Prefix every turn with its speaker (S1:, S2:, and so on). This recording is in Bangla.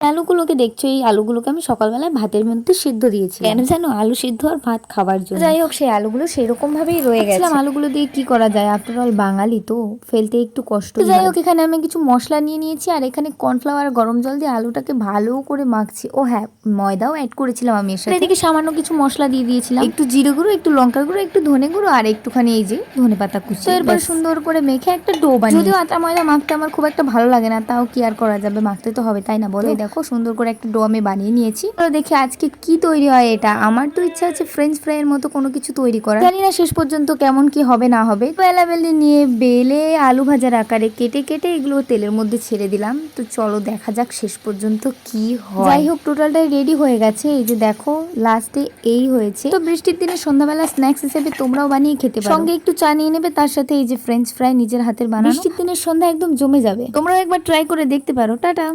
S1: আলুগুলোকে দেখছ? এই আলুগুলোকে আমি সকালবেলায় ভাতের মধ্যে সিদ্ধ দিয়েছি কেন জানো? আলু সিদ্ধ আর ভাত খাবার জন্য। যাই হোক সেই আলুগুলো সেরকম ভাবেই রয়ে গেছে। আলুগুলো দিয়ে কি করা যায়? আফটার অল বাঙালি তো ফেলতে একটু কষ্ট যাই হোক এখানে আমি কিছু মশলা নিয়ে নিয়েছি আর এখানে কর্নফ্লাওয়ার গরম জল দিয়ে আলুটাকে ভালো করে মাখছি। ও হ্যাঁ ময়দাও অ্যাড করেছিলাম আমি এর সাথে। এদিকে সামান্য কিছু মশলা দিয়ে দিয়েছিলাম। একটু জিরে গুঁড়ো একটু লঙ্কার গুঁড়ো একটু ধনে গুঁড়ো আর একটুখানি এই যে ধনে পাতা কুচি। এরপর সুন্দর করে মেখে একটা ডো বানিয়ে যদিও আটা ময়দা মাখতে আমার খুব একটা ভালো লাগে না তাও কি আর করা যাবে? মাখতে তো হবে তাই না? বলো। দেখো, সুন্দর করে একটা ডো আমি বানিয়ে নিয়েছি। তো দেখি আজকে কি তৈরি হয় এটা। আমার তো ইচ্ছা আছে ফ্রেঞ্চ ফ্রাই এর মতো কোনো কিছু তৈরি করা জানি না শেষ পর্যন্ত কেমন কি হবে, না হবে। বেলাবেলি নিয়ে বেলে আলু ভাজার আকারে কেটে কেটে এগুলো তেলের মধ্যে ছেড়ে দিলাম। তো চলো দেখা যাক শেষ পর্যন্ত কি হয়। যাই হোক, টোটালটাই রেডি হয়ে গেছে। এই যে দেখো লাস্টে এই হয়েছে। তো বৃষ্টির দিনে সন্ধ্যাবেলা স্ন্যাক্স হিসেবে তোমরাও বানিয়ে খেতে পারো। সঙ্গে একটু চা নিয়ে নেবে, তার সাথে এই যে ফ্রেঞ্চ ফ্রাই নিজের হাতের বানানো। বৃষ্টির দিনের সন্ধ্যা একদম জমে যাবে। তোমরাও একবার ট্রাই করে দেখতে পারো। টাটা!